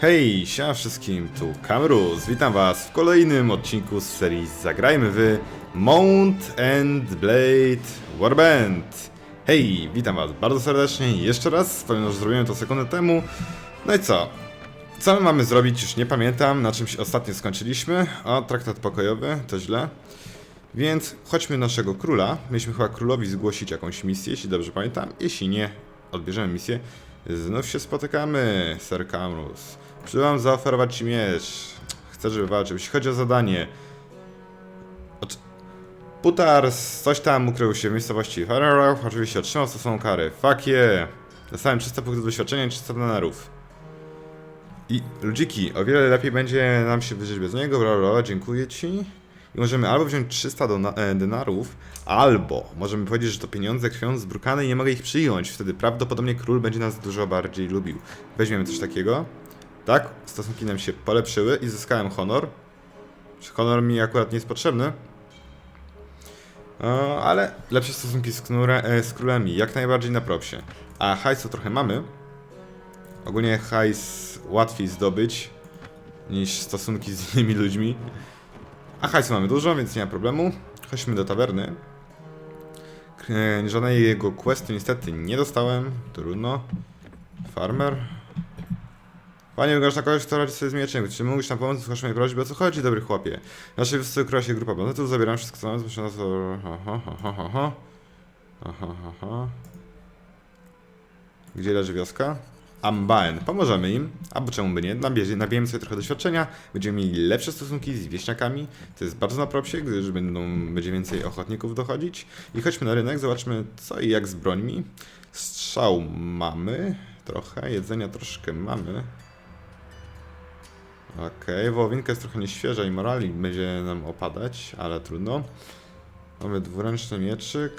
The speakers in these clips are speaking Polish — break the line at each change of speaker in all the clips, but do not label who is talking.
Hej, siema wszystkim, tu Kamrus, witam was w kolejnym odcinku z serii Zagrajmy w Mount and Blade Warband. Hej, witam was bardzo serdecznie jeszcze raz, wspomnę, że zrobiłem to sekundę temu. No i co? Co my mamy zrobić? Już nie pamiętam, na czymś ostatnio skończyliśmy. O, traktat pokojowy, to źle. Więc chodźmy naszego króla. Mieliśmy chyba królowi zgłosić jakąś misję, jeśli dobrze pamiętam. Jeśli nie, odbierzemy misję. Znów się spotykamy, Sir Camrus. Przybyłam zaoferować ci miecz. Chcę, żeby walczył. Jeśli chodzi o zadanie... Od... Putars, coś tam ukrył się w miejscowości Farrow. Oczywiście otrzymał stosowną karę. Fuck yeah! Dostałem 300 punktów doświadczenia i 300 denarów. I ludziki, o wiele lepiej będzie nam się wyżyć bez niego, bla bla, bla dziękuję ci. I możemy albo wziąć 300 dona- e, denarów, albo możemy powiedzieć, że to pieniądze krwią zbrukane i nie mogę ich przyjąć. Wtedy prawdopodobnie król będzie nas dużo bardziej lubił. Weźmiemy coś takiego. Tak, stosunki nam się polepszyły i zyskałem honor. Honor mi akurat nie jest potrzebny. Ale lepsze stosunki z, knure, e, z królami, jak najbardziej na propsie. A hajsu trochę mamy. Ogólnie hajs łatwiej zdobyć niż stosunki z innymi ludźmi. A hajsu mamy dużo, więc nie ma problemu. Chodźmy do tawerny. E, Żadnej jego questu niestety nie dostałem. Trudno. Farmer. Panie, wyglądasz na kogoś, kto radzi sobie z mieczem. Czy mógłbyś nam pomóc? Słuchasz mojej prośby? O co chodzi, dobry chłopie? Naszej wiosce ukryła się grupa bandytów. Zabieram wszystko, co mam. Zmuszę na to... Aha, aha, aha. Gdzie leży wioska? Ambaen. Pomożemy im, albo czemu by nie, nabijemy sobie trochę doświadczenia, będziemy mieli lepsze stosunki z wieśniakami, to jest bardzo na propsie, gdyż będą, będzie więcej ochotników dochodzić. I chodźmy na rynek, zobaczmy co i jak z brońmi. Strzał mamy, trochę, jedzenia troszkę mamy. Okej, wołowinka jest trochę nieświeża i morali będzie nam opadać, ale trudno. Mamy dwuręczny mieczyk.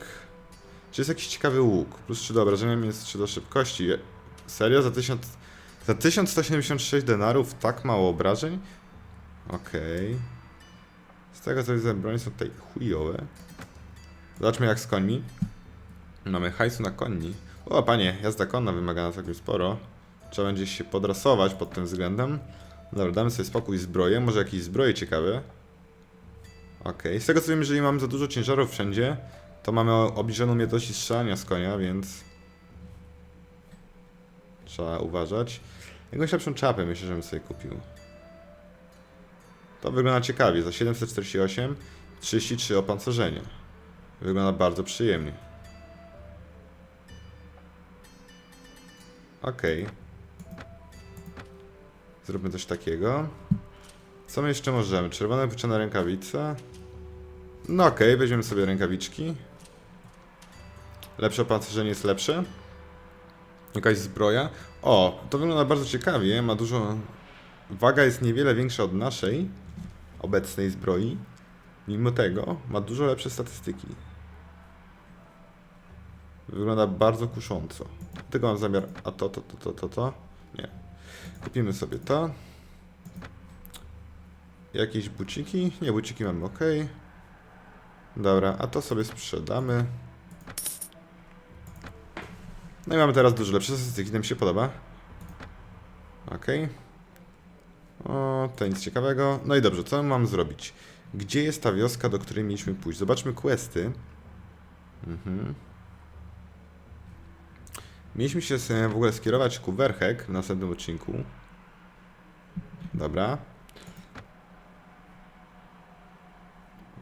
Czy jest jakiś ciekawy łuk? Plus 3 do obrażenia, minus 3 do szybkości. Serio? Za, 1000, za 1176 denarów tak mało obrażeń? Okej. Z tego co widzę, bronie są tutaj chujowe. Zobaczmy jak z końmi. Mamy hajsu na konni. O panie, jazda konna wymaga na całkiem sporo. Trzeba będzie się podrasować pod tym względem. Dobra, damy sobie spokój zbroję. Może jakieś zbroje ciekawe. Okej. Z tego co wiem, jeżeli mamy za dużo ciężarów wszędzie, to mamy obniżoną umiejętność strzelania z konia, więc... Trzeba uważać. Jakąś lepszą czapę myślę, że bym sobie kupił. To wygląda ciekawie. Za 748 33 opancerzenie. Wygląda bardzo przyjemnie. Okej. Zróbmy coś takiego. Co my jeszcze możemy? Czerwone puczone rękawice. No okej, weźmiemy sobie rękawiczki. Lepsze opancerzenie jest lepsze. Jakaś zbroja. O, to wygląda bardzo ciekawie. Ma dużo. Waga jest niewiele większa od naszej obecnej zbroi. Mimo tego ma dużo lepsze statystyki. Wygląda bardzo kusząco. Tego mam zamiar. A to, to, to, to, to, to? Nie. Kupimy sobie to. Jakieś buciki? Nie, buciki mamy ok. Dobra, a to sobie sprzedamy. No i mamy teraz dużo lepsze statystyki, to się podoba. Okej. O, to nic ciekawego. No i dobrze, co mam zrobić? Gdzie jest ta wioska, do której mieliśmy pójść? Zobaczmy questy. Mhm. Mieliśmy się sobie w ogóle skierować ku Werhek w następnym odcinku. Dobra.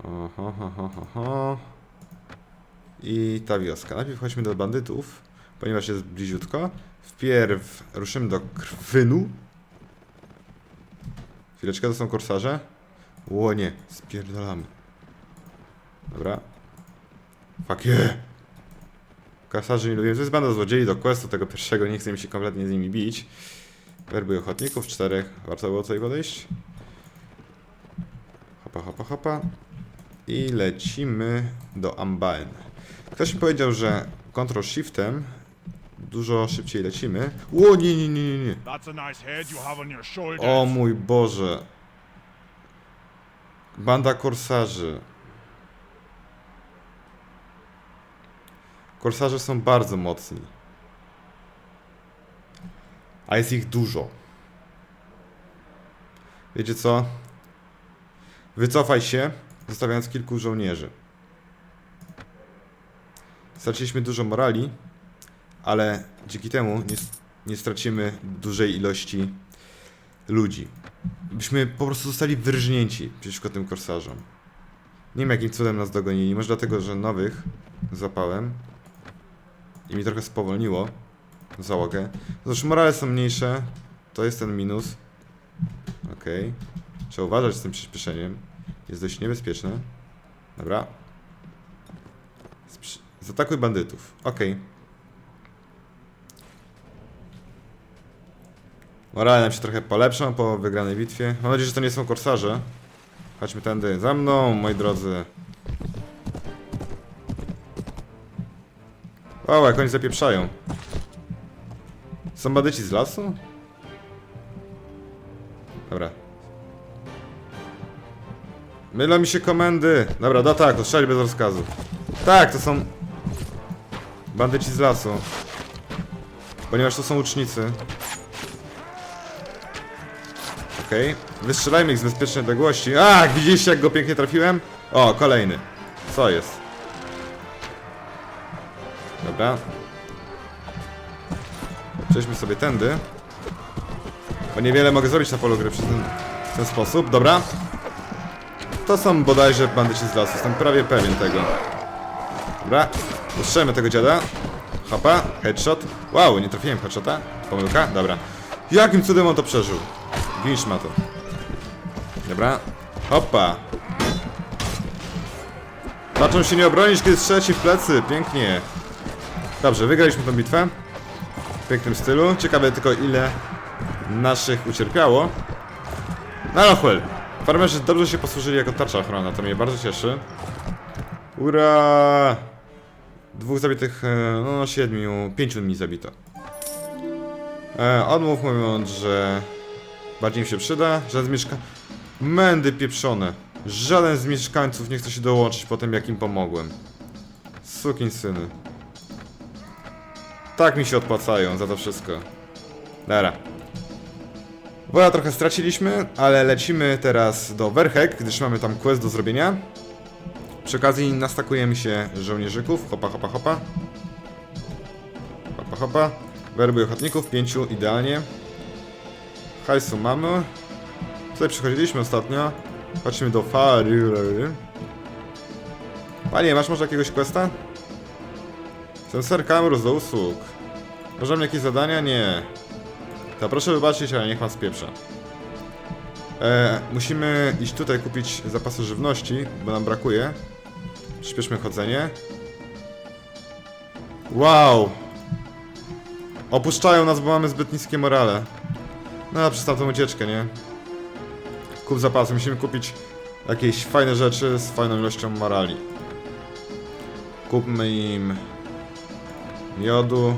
Oho, ho, ho, ho. I ta wioska. Najpierw chodźmy do bandytów, ponieważ jest bliziutko. Wpierw ruszymy do Krwynu. Chwileczkę, to są korsarze. Ło nie, spierdalamy. Dobra. Fuck yeah. Korsarzy nie lubię. To jest banda złodziei do questu tego pierwszego, nie chcę mi się kompletnie z nimi bić. Werbuj ochotników, czterech. Warto było tutaj podejść. Hopa, hopa, hopa. I lecimy do Ambaen. Ktoś mi powiedział, że Ctrl Shiftem dużo szybciej lecimy. Ło, nie, nie, nie, nie, nie. O mój Boże. Banda korsarzy. Korsarze są bardzo mocni. A jest ich dużo. Wiecie co? Wycofaj się, zostawiając kilku żołnierzy. Straciliśmy dużo morali, ale dzięki temu nie, nie stracimy dużej ilości ludzi. Byśmy po prostu zostali wyrżnięci przeciwko tym korsarzom. Nie wiem jakim cudem nas dogonili, może dlatego, że nowych zapałem i mi trochę spowolniło załogę. Zresztą morale są mniejsze, to jest ten minus. Okej. Trzeba uważać z tym przyspieszeniem. Jest dość niebezpieczne. Dobra. Zaatakuj bandytów. Okej. Morale nam się trochę polepszą po wygranej bitwie. Mam nadzieję, że to nie są korsarze. Chodźmy tędy. Za mną, moi drodzy. O, jak oni zapieprzają. Są bandyci z lasu? Dobra. Mylą mi się komendy. Dobra, no tak, to strzelaj bez rozkazu. Tak, to są... Bandyci z lasu. Ponieważ to są łucznicy. Okej. Wystrzelajmy ich z bezpiecznej odległości. A, widzieliście jak go pięknie trafiłem? O, kolejny. Co jest? Dobra. Przejdźmy sobie tędy. Bo niewiele mogę zrobić na polu gry przez ten, w ten sposób. Dobra. To są bodajże bandyci z lasu. Jestem prawie pewien tego. Dobra. Ustrzelmy tego dziada. Hopa. Headshot. Wow, nie trafiłem headshota. Pomyłka. Dobra. Jakim cudem on to przeżył? Ginsz ma to. Dobra. Hopa. Zaczął się nie obronić, kiedy strzeci w plecy. Pięknie. Dobrze, wygraliśmy tę bitwę. W pięknym stylu. Ciekawe tylko ile naszych ucierpiało. No Rochwell. Farmerzy dobrze się posłużyli jako tarcza ochronna, to mnie bardzo cieszy. Ura! Dwóch zabitych, e, no siedmiu, pięciu mi zabito. E, odmów mówiąc, że bardziej mi się przyda, żaden z mieszka... Mędy pieprzone. Żaden z mieszkańców nie chce się dołączyć po tym, jak im pomogłem. Sukin syny. Tak mi się odpłacają za to wszystko. Dobra. Wola trochę straciliśmy, ale lecimy teraz do Werhek, gdyż mamy tam quest do zrobienia. Przy okazji nastakujemy się żołnierzyków. Hopa, hopa, hopa. Hopa, hopa. Werby ochotników, pięciu, idealnie. Hajsu mamy. Tutaj przychodziliśmy ostatnio. Chodźmy do Fary. Panie, masz może jakiegoś questa? Sensor kamerus do usług. Możemy jakieś zadania? Nie. To proszę wybaczyć, ale niech pan spieprza. E, musimy iść tutaj kupić zapasy żywności, bo nam brakuje. Przyspieszmy chodzenie. Wow! Opuszczają nas, bo mamy zbyt niskie morale. No, przez tamtą ucieczkę, nie? Kup zapasy, musimy kupić jakieś fajne rzeczy z fajną ilością morali. Kupmy im miodu.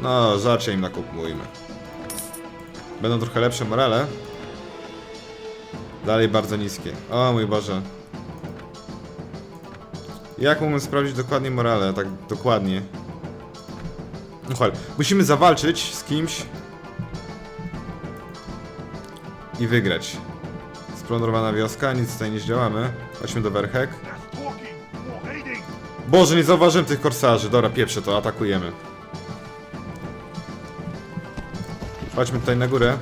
No, żarcie im nakupujmy. Będą trochę lepsze morale. Dalej bardzo niskie. O mój Boże. Jak mógłbym sprawdzić dokładnie morale, tak dokładnie? No chodź, musimy zawalczyć z kimś i wygrać. Splądrowana wioska, nic tutaj nie zdziałamy. Chodźmy do Werhek. Boże, nie zauważyłem tych korsarzy. Dobra, pieprzę to, atakujemy. Chodźmy tutaj na górę.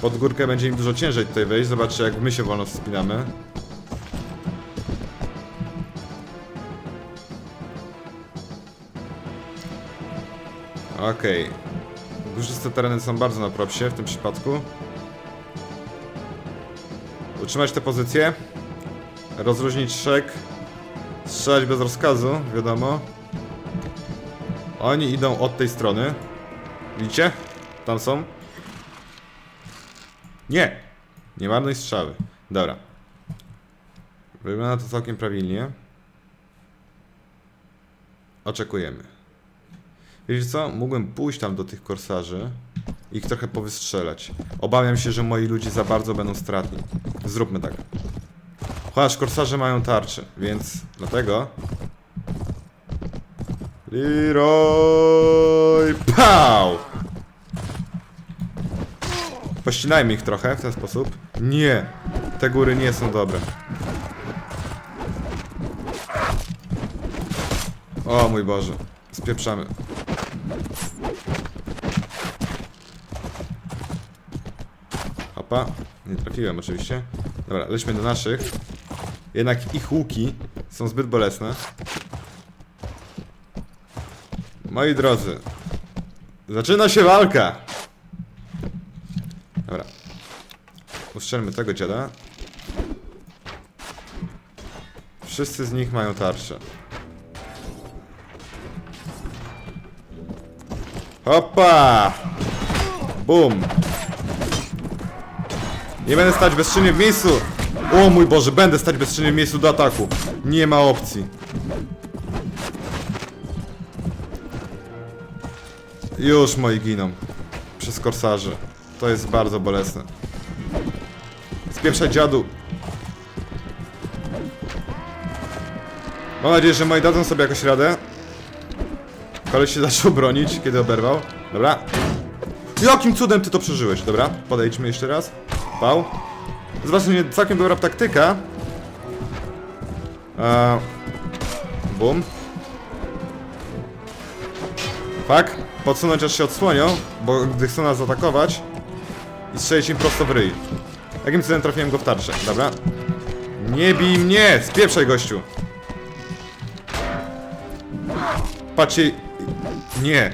Pod górkę będzie im dużo ciężej tutaj wejść. Zobaczcie, jak my się wolno wspinamy. Okej. Górzyste tereny są bardzo na propsie w tym przypadku. Utrzymać tę pozycję. Rozróżnić szek. Strzelać bez rozkazu, wiadomo. Oni idą od tej strony. Widzicie? Tam są. Nie! Nie marnuj strzały. Dobra. Wygląda to całkiem prawilnie. Oczekujemy. Wiecie co? Mógłbym pójść tam do tych korsarzy i ich trochę powystrzelać. Obawiam się, że moi ludzie za bardzo będą stratni. Zróbmy tak. Chociaż korsarze mają tarcze, więc dlatego... Leroy Pow! Pościnajmy ich trochę w ten sposób. Nie! Te góry nie są dobre. O mój Boże. Spieprzamy. Hopa. Nie trafiłem oczywiście. Dobra, lećmy do naszych. Jednak ich łuki są zbyt bolesne. Moi drodzy. Zaczyna się walka! Dobra. Uszczelmy tego dziada. Wszyscy z nich mają tarczę. Hopa! Bum! Nie będę stać bezczynnie w miejscu! O mój Boże, będę stać bezczynnie w miejscu do ataku. Nie ma opcji. Już moi giną. Przez korsarzy. To jest bardzo bolesne. Spieprzaj dziadu. Mam nadzieję, że moi dadzą sobie jakoś radę. Koleś się zaczął bronić, kiedy oberwał. Dobra. Jakim cudem ty to przeżyłeś? Dobra, podejdźmy jeszcze raz. Pał. Zobaczcie, nie całkiem dobra taktyka. Eee, bum. Tak? Podsunąć aż się odsłonią, bo gdy chcą nas zaatakować i strzelić im prosto w ryj. Jakim cudem trafiłem go w tarczę? Dobra. Nie bij mnie! Spieprzaj, gościu! Patrzcie... Nie!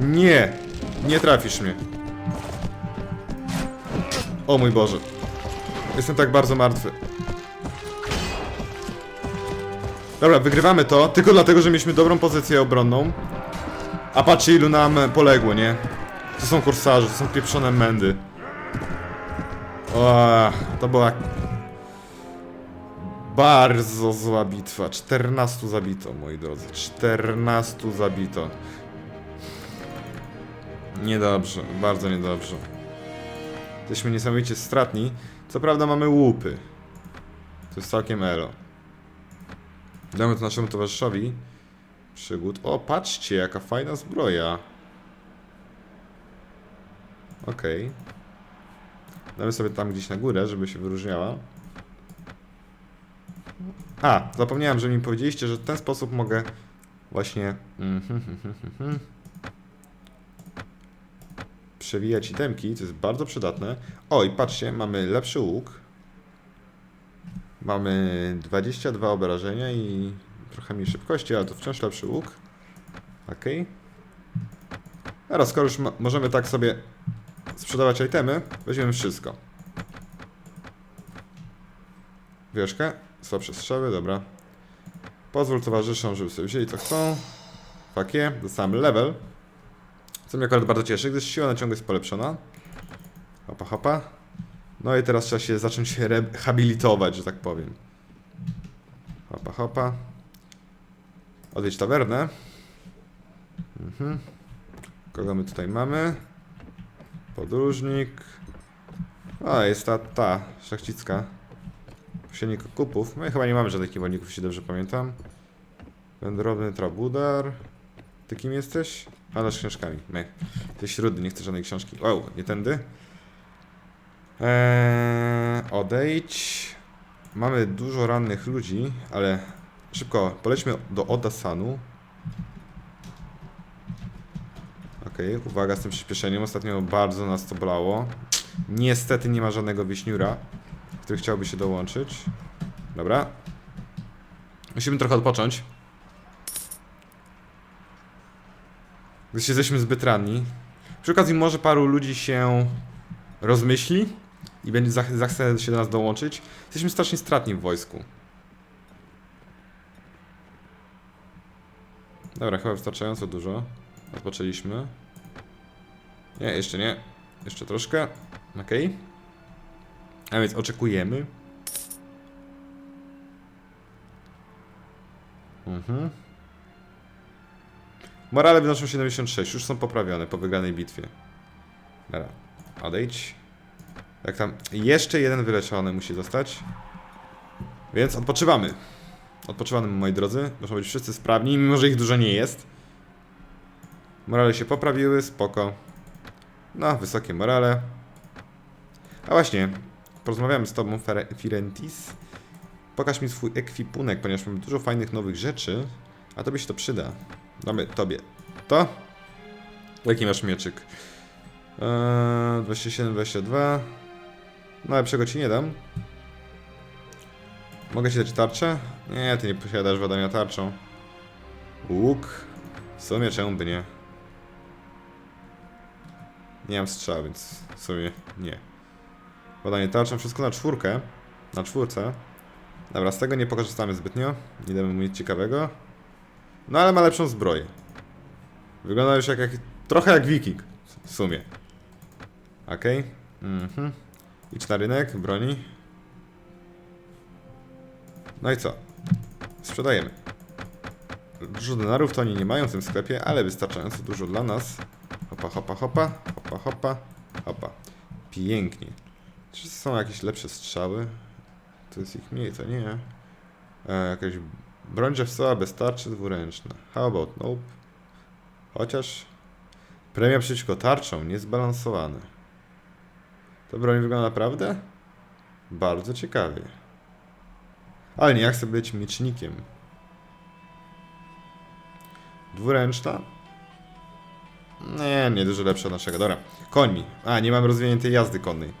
Nie! Nie trafisz mnie. O mój Boże. Jestem tak bardzo martwy. Dobra, wygrywamy to, tylko dlatego, że mieliśmy dobrą pozycję obronną. A patrzcie ilu nam poległo, nie? To są korsarze, to są pieprzone mędy. O, to była bardzo zła bitwa. 14 zabito, moi drodzy. 14 zabito. Niedobrze, bardzo niedobrze. Jesteśmy niesamowicie stratni. Co prawda mamy łupy. To jest całkiem elo. Damy to naszemu towarzyszowi. Przygód. O, patrzcie, jaka fajna zbroja. Okej. Damy sobie tam gdzieś na górę, żeby się wyróżniała. A, zapomniałem, że mi powiedzieliście, że w ten sposób mogę właśnie mhm, mhm, mhm, przewijać itemki, co jest bardzo przydatne. O, i patrzcie, mamy lepszy łuk. Mamy 22 obrażenia i trochę mniej szybkości, ale to wciąż lepszy łuk. Ok. Teraz, skoro już możemy tak sobie sprzedawać itemy, weźmiemy wszystko. Wieszkę, słabsze strzały, dobra. Pozwól towarzyszom, żeby sobie wzięli co chcą. Fakie, dostałem level. Co mnie akurat bardzo cieszy, gdyż siła na ciągu jest polepszona. Hopa, hopa. No i teraz trzeba się zacząć rehabilitować, że tak powiem. Hopa, hopa. Odwiedź tawernę. Mhm. Kogo my tutaj mamy? Podróżnik. A, jest ta, ta, szlachcicka. Posiennik okupów. My chyba nie mamy żadnych niewolników, jeśli dobrze pamiętam. Wędrowny trabudar. Ty kim jesteś? Handlarz książkami. My. Ty śródny, nie chcę żadnej książki. Wow, nie tędy. Eee, odejdź. Mamy dużo rannych ludzi, ale szybko polećmy do Odasanu. Okej, uwaga z tym przyspieszeniem. Ostatnio bardzo nas to bolało. Niestety nie ma żadnego wieśniura, który chciałby się dołączyć. Dobra. Musimy trochę odpocząć. Gdyż jesteśmy zbyt ranni. Przy okazji może paru ludzi się rozmyśli i będzie zach zachce się do nas dołączyć. Jesteśmy strasznie stratni w wojsku. Dobra, chyba wystarczająco dużo. Odpoczęliśmy. Nie, jeszcze nie. Jeszcze troszkę. Okej. A więc oczekujemy. Mhm. Morale wynoszą 76, już są poprawione po wygranej bitwie. Dobra, odejdź. Jak tam, jeszcze jeden wyleczony musi zostać. Więc odpoczywamy. Odpoczywamy, moi drodzy. Muszą być wszyscy sprawni, mimo że ich dużo nie jest. Morale się poprawiły, spoko. No, wysokie morale. A właśnie, porozmawiamy z tobą, Firentis. Pokaż mi swój ekwipunek, ponieważ mamy dużo fajnych nowych rzeczy, a tobie się to przyda. Damy tobie to. Jaki masz mieczyk? Eee, 27, 22. No lepszego ci nie dam. Mogę ci dać tarczę? Nie, ty nie posiadasz wadania tarczą. Łuk. W sumie czemu by nie? Nie mam strzał, więc w sumie nie. Badanie tarczą, wszystko na czwórkę. Na czwórce. Dobra, z tego nie pokorzystamy zbytnio. Nie damy mu nic ciekawego. No ale ma lepszą zbroję. Wygląda już jak, jak trochę jak wiking. W sumie. Okej. Mhm. Idź na rynek, broni. No i co? Sprzedajemy. Dużo denarów to oni nie mają w tym sklepie, ale wystarczająco dużo dla nas. Hopa, hopa, hopa, hopa, hopa, hopa. Pięknie. Czy są jakieś lepsze strzały? To jest ich mniej, to nie. E, jakaś broń drzewcowa bez tarczy dwuręczna. How about nope? Chociaż premia przeciwko tarczom niezbalansowane. To broń wygląda naprawdę? Bardzo ciekawie. Ale nie, ja chcę być miecznikiem. Dwuręczna? Nie, nie dużo lepsza od naszego. Dobra. Koń. A, nie mam rozwiniętej jazdy konnej.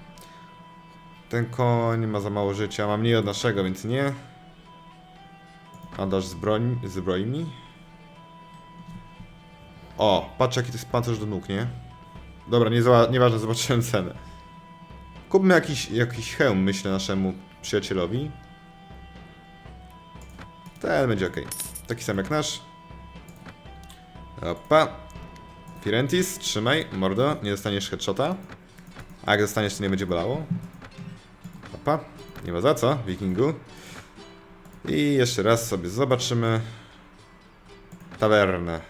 Ten koń ma za mało życia. Ma mniej od naszego, więc nie. Bandaż zbroi, zbroi mi. O, patrz jaki to jest pancerz do nóg, nie? Dobra, nie za, nieważne, zobaczyłem cenę. Kupmy jakiś, jakiś hełm, myślę, naszemu przyjacielowi. Ten będzie ok. Taki sam jak nasz. Opa. Firentis, trzymaj, mordo, nie dostaniesz headshota. A jak dostaniesz, to nie będzie bolało. Opa, nie ma za co, wikingu. I jeszcze raz sobie zobaczymy. Tavernę.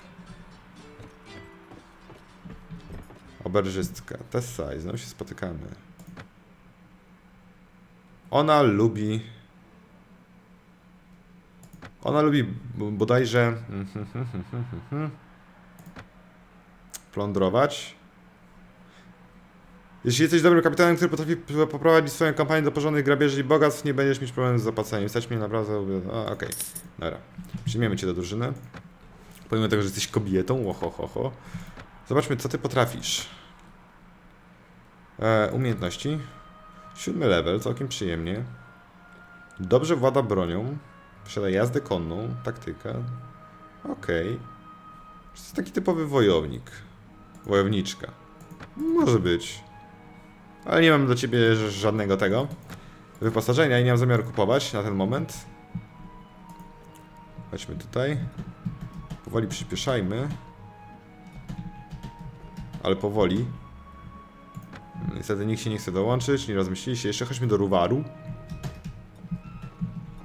Oberżystka, Tessa i znowu się spotykamy. Ona lubi... Ona lubi bodajże... plądrować. Jeśli jesteś dobrym kapitanem, który potrafi poprowadzić swoją kampanię do porządnych grabieży i bogactw, nie będziesz mieć problemu z zapłaceniem. Stać mnie naprawdę... Okej. Dobra. Przyjmiemy cię do drużyny. Pomimo tego, że jesteś kobietą, oho, ho, ho. Zobaczmy, co ty potrafisz. E, umiejętności. Siódmy level, całkiem przyjemnie. Dobrze włada bronią. Posiada jazdę konną, taktyka. Okej. To jest taki typowy wojownik. Wojowniczka. Może być. Ale nie mam do ciebie żadnego tego wyposażenia i nie mam zamiaru kupować na ten moment. Chodźmy tutaj. Powoli przyspieszajmy. Ale powoli. Niestety nikt się nie chce dołączyć, nie rozmyślili się. Jeszcze chodźmy do Ruwaru.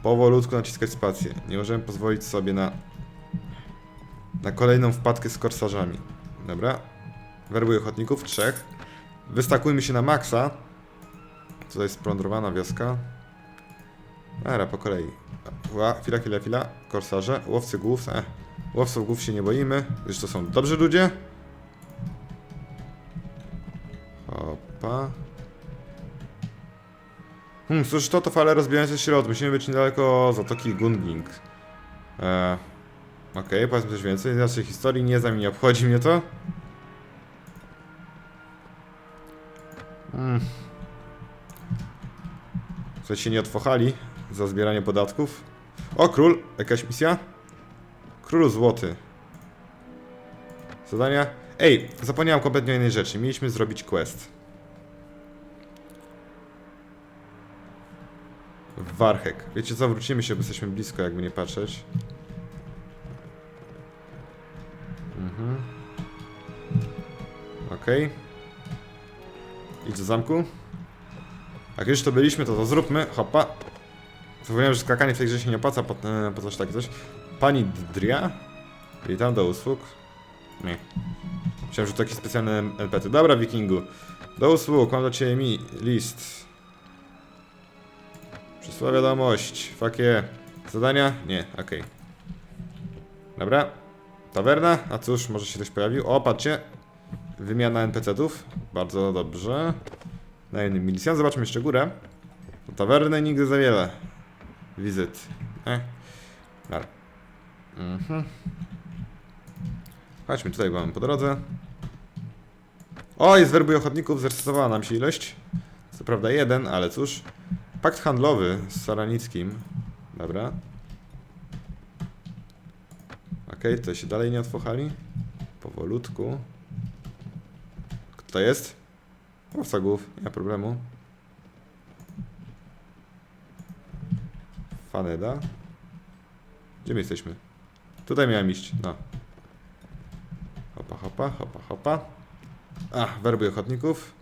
Powolutku naciskać spację. Nie możemy pozwolić sobie na na kolejną wpadkę z korsarzami. Dobra. Werbuję ochotników, trzech. Wystakujmy się na maksa. Tutaj jest splądrowana wioska. Dobra, po kolei. Ła, chwila, chwila, chwila. Korsarze, łowcy głów. Eh. Łowców głów się nie boimy, gdyż to są dobrzy ludzie. Opa. Hmm, cóż to to fale rozbijające się lot. Musimy być niedaleko Zatoki Gunding. Eee, Okej, powiedzmy coś więcej. Z naszej historii nie znam i nie obchodzi mnie to. Hmm. Coś się nie otwochali za zbieranie podatków. O, król! Jakaś misja? Królu złoty. Zadania? Ej, zapomniałem kompletnie o innej rzeczy. Mieliśmy zrobić quest. Warhek. Wiecie co, wrócimy się, bo jesteśmy blisko, jakby nie patrzeć. Mhm. Okej. Idź do zamku. Jak już to byliśmy, to to zróbmy. Hopa. Zapomniałem, że skakanie w tej grze się nie opłaca po, e, po coś takie coś. Pani Dria? Witam, do usług. Nie. Myślałem, że to taki specjalny NPT. Dobra, wikingu. Do usług, mam do ciebie mi list. Przysła wiadomość. Fakie. Zadania? Nie, okej. Dobra. Tawerna? A cóż, może się ktoś pojawił. O, patrzcie. Wymiana NPC-ów. Bardzo dobrze. na jednym milicjan. Zobaczmy jeszcze górę. Do tawerny nigdy za wiele. Wizyt. Eh. Dobra. Mhm. Chodźmy tutaj, bo mamy po drodze. O, jest werbuj ochotników, zresetowała nam się ilość. Co prawda jeden, ale cóż. Pakt handlowy z Saranickim. Dobra. Okej, to się dalej nie otwochali. Powolutku. To jest? Łowca głów, nie ma problemu. Faneda. Gdzie my jesteśmy? Tutaj miałem iść, no. Hopa, hopa, hopa, hopa. A, werby ochotników.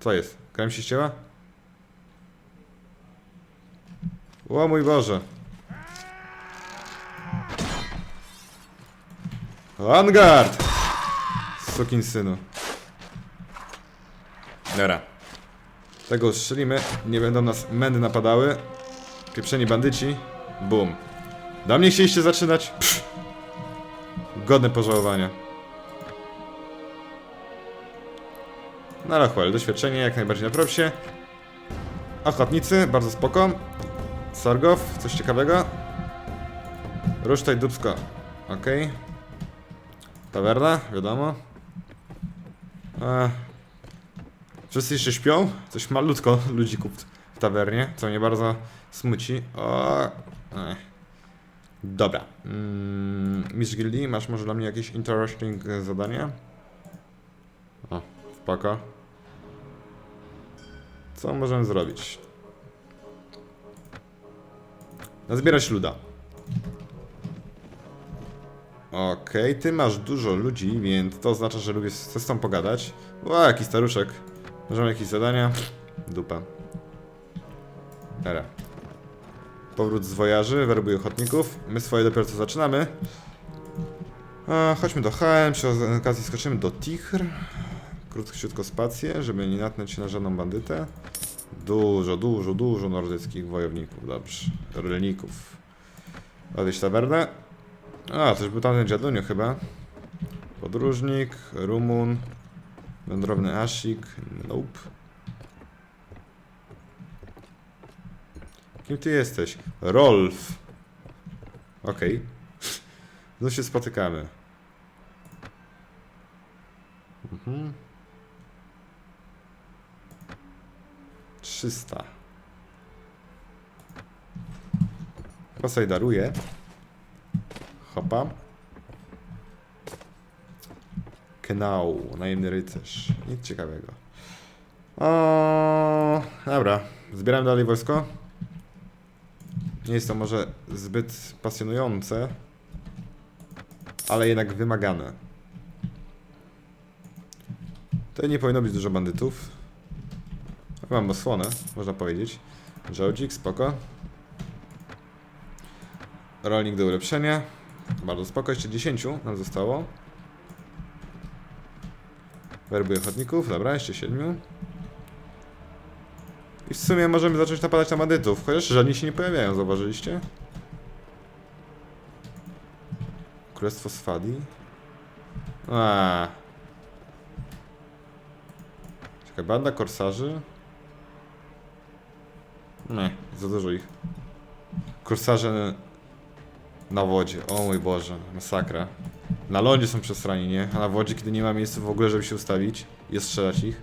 Co jest? Krem się ścięła? O mój Boże. Vanguard! Sukin synu. Dobra. Tego strzelimy. Nie będą nas mędy napadały. Pieprzeni bandyci. Bum. Do mnie chcieliście zaczynać? Pff. Godne pożałowania. No ale chwal, doświadczenie jak najbardziej na propsie. Ochotnicy, bardzo spoko. Sargow, coś ciekawego. Rusztaj dubsko. Okej. Tawerna, wiadomo. Ech. Wszyscy jeszcze śpią? Coś malutko ludzików w tawernie, co mnie bardzo smuci. O, ech. Dobra. Mm, Mistrz Gildii, masz może dla mnie jakieś interesting e, zadanie? O, spoko. Co możemy zrobić? Nazbierać luda. Okej, ty masz dużo ludzi, więc to oznacza, że lubię z z tą pogadać. O, jakiś staruszek. Możemy jakieś zadania? Dupa. Dobra. Powrót z wojaży, werbuj ochotników. My swoje dopiero co zaczynamy. A, chodźmy do HM, przy okazji skoczymy do Tichr. Krótko spację, żeby nie natknąć się na żadną bandytę. Dużo, dużo, dużo nordyckich wojowników, dobrze. Rolników. Odejść tawernę. A, już był tamten dziadunio chyba. Podróżnik, Rumun, wędrowny Asik, nope. Kim ty jesteś? Rolf. Okej. Znów się spotykamy. Mhm. 300. Chyba sobie. Hopa. Knał, najemny rycerz. Nic ciekawego. O, dobra. Zbieram dalej wojsko. Nie jest to może zbyt pasjonujące, ale jednak wymagane. To nie powinno być dużo bandytów. Mam osłonę, można powiedzieć. Żołdzik, spoko. Rolnik do ulepszenia. Bardzo spoko, jeszcze 10 nam zostało. Werbuję ochotników, dobra, jeszcze 7. I w sumie możemy zacząć napadać na bandytów, chociaż żadni się nie pojawiają, zauważyliście? Królestwo Swadi. A. Czekaj, banda korsarzy. Nie, za dużo ich. Korsarze na wodzie, o mój Boże, masakra. Na lądzie są przesrani, nie? A na wodzie, kiedy nie ma miejsca w ogóle, żeby się ustawić i strzelać ich.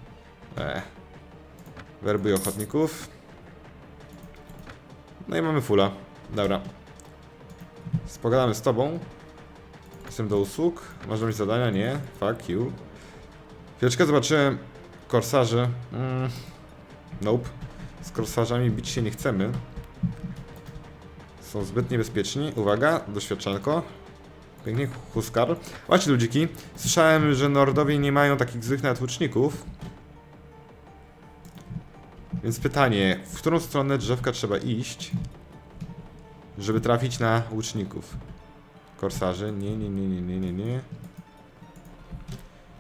Eee. Werbuj ochotników. No i mamy fula. Dobra. Spogadamy z tobą. Jestem do usług. Masz jakieś zadania? Nie. Fuck you. Chwileczkę zobaczyłem korsarzy. Mm. Nope. Z korsarzami bić się nie chcemy. Są zbyt niebezpieczni. Uwaga, doświadczalko. Pięknie, Huskar. Właśnie ludziki, słyszałem, że Nordowie nie mają takich złych nawet łuczników. Więc pytanie, w którą stronę drzewka trzeba iść, żeby trafić na łuczników? Korsarzy? Nie, nie, nie, nie, nie, nie, nie.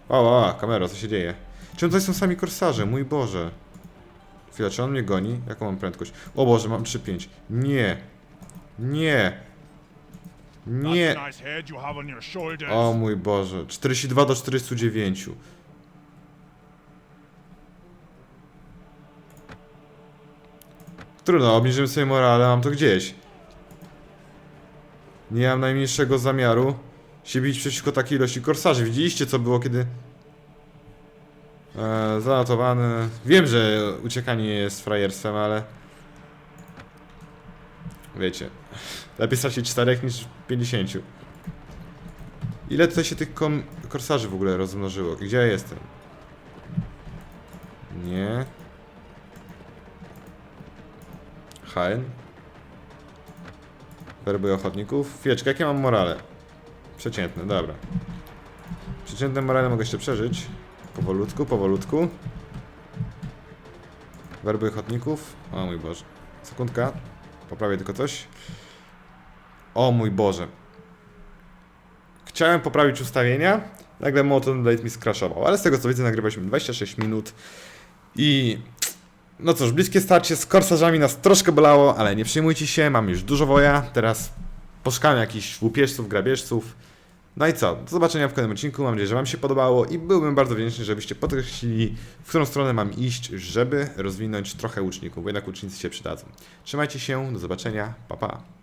O, o, o, kamera, co się dzieje? Czym tutaj są sami korsarze? Mój Boże. Chwila, czy on mnie goni? Jaką mam prędkość? O Boże, mam 3-5. Nie. Nie. Nie. O mój Boże. 42 do 49. Trudno, obniżymy sobie morale, mam to gdzieś. Nie mam najmniejszego zamiaru się bić przeciwko takiej ilości korsarzy. Widzieliście co było kiedy... E, zanotowany... Wiem, że uciekanie jest frajerstwem, ale... Wiecie... Lepiej stracić 4 niż 50. Ile tutaj się tych kom- korsarzy w ogóle rozmnożyło? Gdzie ja jestem? Nie. HN. Werby ochotników. Chwileczkę, jakie mam morale? Przeciętne, dobra. Przeciętne morale mogę jeszcze przeżyć. Powolutku, powolutku. Werby ochotników. O mój Boże. Sekundka. Poprawię tylko coś. O mój Boże. Chciałem poprawić ustawienia. Nagle Molten Blade mi skraszował. Ale z tego co widzę nagrywaliśmy 26 minut. I no cóż, bliskie starcie z korsarzami nas troszkę bolało, ale nie przejmujcie się, mam już dużo woja. Teraz poszukamy jakichś łupieżców, grabieżców. No i co? Do zobaczenia w kolejnym odcinku. Mam nadzieję, że Wam się podobało i byłbym bardzo wdzięczny, żebyście podkreślili, w którą stronę mam iść, żeby rozwinąć trochę łuczników, bo jednak łucznicy się przydadzą. Trzymajcie się, do zobaczenia, pa pa.